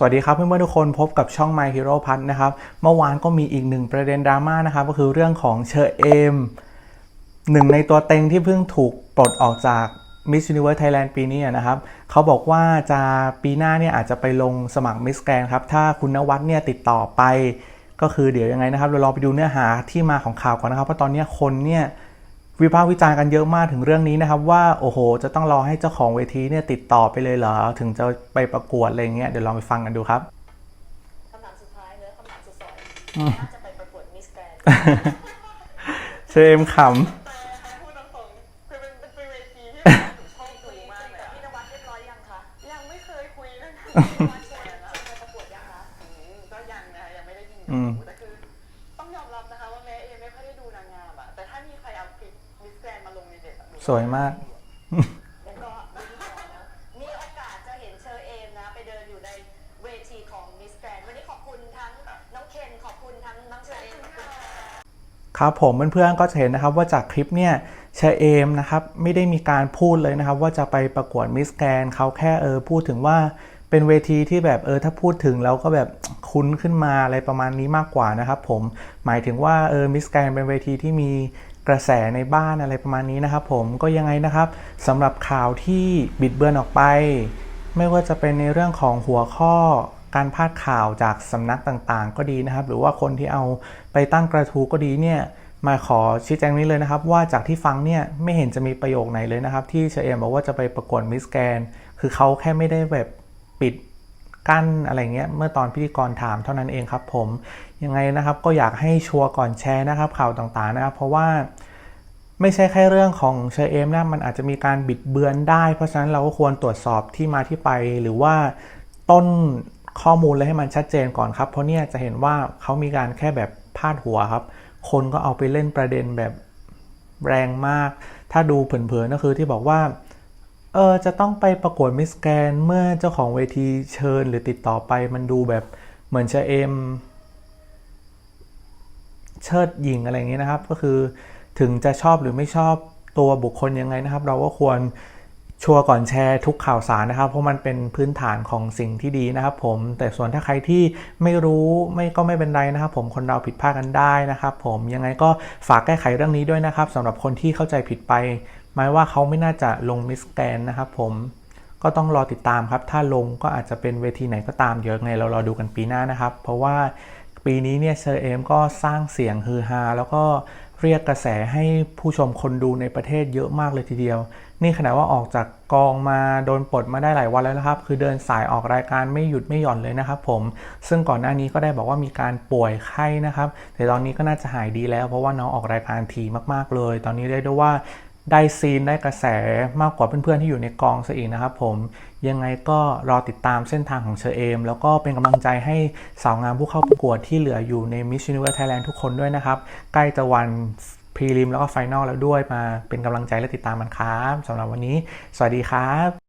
สวัสดีครับเพื่อนๆทุกคนพบกับช่อง My Hero พัทนะครับ เมื่อวานก็มีอีกหนึ่งประเด็นดราม่านะครับ ก็คือเรื่องของเชอเอมหนึ่งในตัวเต็งที่เพิ่งถูกปลดออกจาก Miss Universe Thailand ปีนี้นะครับเขาบอกว่าจะปีหน้าเนี่ยอาจจะไปลงสมัคร Miss Grand ครับ ถ้าคุณนวัดเนี่ยติดต่อไป ก็คือเดี๋ยวยังไงนะครับ เราลองไปดูเนื้อหาที่มาของข่าวก่อนนะครับเพราะตอนนี้คนเนี่ย วิพากษ์วิจารณ์กันเยอะมากถึงเรื่องนี้นะครับ ว่าโอ้โห จะต้องรอให้เจ้าของเวทีเนี่ยติดต่อไปเลยเหรอ ถึงจะไปประกวดอะไรอย่างเงี้ยเดี๋ยวลองไปฟังกันดูครับคำถามสุดท้ายเนอะคำถามสุดสอยน่าจะไปประกวดมิสแกรนด์เชอเอมขแต่พูดตรงๆคือเป็นเป็นเวทีที่ผมชอบดูมากเลยกับอะพี่นวัดเรียบร้อยยังคะยังไม่เคยคุยเรื่องนั้นพี่นวัดชวนชวนไปประกวดยังคะอืมก็ยังนะคะยังไม่ได้ยินอืมแต่คือต้องยอมรับนะคะว่าแม่เองไม่ค่อยได้ดูนางงามอะแต่ถ้ามีใครเอาคลิปมิ สแกรนมาลงในเด็ดอะหนูำสวยมากแล้วก็ไม่ได้รอนะมีโอกาสจะเห็นเชอเอมนะ ไปเดินอยู่ในเวทีของมิสแกรนด์วันนี้ขอบคุณทั้งน้องเคนขอบคุณทั้งน้องเชอเอมขอบคุณค่ะครับผมเพื่อนๆก็จะเห็นนะครับว่าจากคลิปเนี่ยเชอเอมนะครับไม่ได้มีการพูดเลยนะครับ ว่าจะไปประกวดมิสแกรนเขาแค่เออพูดถึงว่าเป็นเวทีที่แบบเออถ้าพูดถึงแล้วก็แบบคุ้นขึ้นมาอะไรประมาณนี้มากกว่านะครับผมหมายถึงว่าเออมิสแกรนเป็นเวทีที่มี กระแสในบ้านอะไรประมาณนี้นะครับ ผมก็ยังไงนะครับสำหรับข่าวที่บิดเบือนออกไป ไม่ว่าจะเป็นในเรื่องของหัวข้อการพาดข่าวจากสำนักต่างๆ ก็ดีนะครับ หรือว่าคนที่เอาไปตั้งกระทู้ก็ดีเนี่ยมาขอชี้แจงนี้เลยนะครับ ว่าจากที่ฟังเนี่ยไม่เห็นจะมีประโยคไหนเลยนะครับ ที่เชเอมบอกว่าจะไปประกวดมิสแกนคือเขาแค่ไม่ได้แบบปิด กั้นอะไรเงี้ยเมื่อตอนพิธีกรถามเท่านั้นเองครับผมยังไงนะครับก็อยากให้ชัวร์ก่อนแชร์นะครับข่าวต่างๆนะครับ เพราะว่าไม่ใช่แค่เรื่องของเชอเอมนะมันอาจจะมีการบิดเบือนได้ เพราะฉะนั้นเราก็ควรตรวจสอบที่มาที่ไปหรือว่าต้นข้อมูลเลยให้มันชัดเจนก่อนครับ เพราะเนี่ยจะเห็นว่าเขามีการแค่แบบพาดหัวครับ คนก็เอาไปเล่นประเด็นแบบแรงมาก ถ้าดูเผินๆก็คือที่บอกว่า เออจะต้องไปประกวดมิสแกนเมื่อเจ้าของเวทีเชิญหรือติดต่อไปมันดูแบบเหมือนเชอเอมเชิดหญิงอะไรอย่างเงี้ยนะครับ ก็คือถึงจะชอบหรือไม่ชอบตัวบุคคลยังไงนะครับ เราก็ควรชัวร์ก่อนแชร์ทุกข่าวสารนะครับ เพราะมันเป็นพื้นฐานของสิ่งที่ดีนะครับ ผม แต่ส่วนถ้าใครที่ไม่รู้ไม่ก็ไม่เป็นไรนะครับ ผมคนเราผิดพลาดกันได้นะครับ ผมยังไงก็ฝากแก้ไขเรื่องนี้ด้วยนะครับสำหรับคนที่เข้าใจผิดไป หมายว่าเขาไม่น่าจะลงมิสแกนนะครับผมก็ต้องรอติดตามครับ ถ้าลงก็อาจจะเป็นเวทีไหนก็ตามเดี๋ยวยังไงเรารอดูกันปีหน้านะครับ เพราะว่าปีนี้เนี่ยเชอร์เอมก็สร้างเสียงฮือฮาแล้วก็เรียกกระแสให้ผู้ชมคนดูในประเทศเยอะมากเลยทีเดียว นี่ขณะว่าออกจากกองมาโดนปลดมาได้หลายวันแล้วนะครับ คือเดินสายออกรายการไม่หยุดไม่หย่อนเลยนะครับผม ซึ่งก่อนหน้านี้ก็ได้บอกว่ามีการป่วยไข้นะครับ แต่ตอนนี้ก็น่าจะหายดีแล้วเพราะว่าน้องออกรายการทีมากๆเลย ตอนนี้เรียกได้ว่า ได้ซีนได้กระแสมากกว่าเพื่อนๆที่อยู่ในกองซะอีกนะครับผมยังไงก็รอติดตามเส้นทางของเชอเอม แล้วก็เป็นกำลังใจให้สาวงามผู้เข้าประกวดที่เหลืออยู่ใน Miss Universe Thailand ทุกคนด้วยนะครับ ใกล้จะวันพรีลิมแล้วก็ไฟนอลแล้วด้วยมาเป็นกำลังใจและติดตามมันครับสำหรับวันนี้ สวัสดีครับ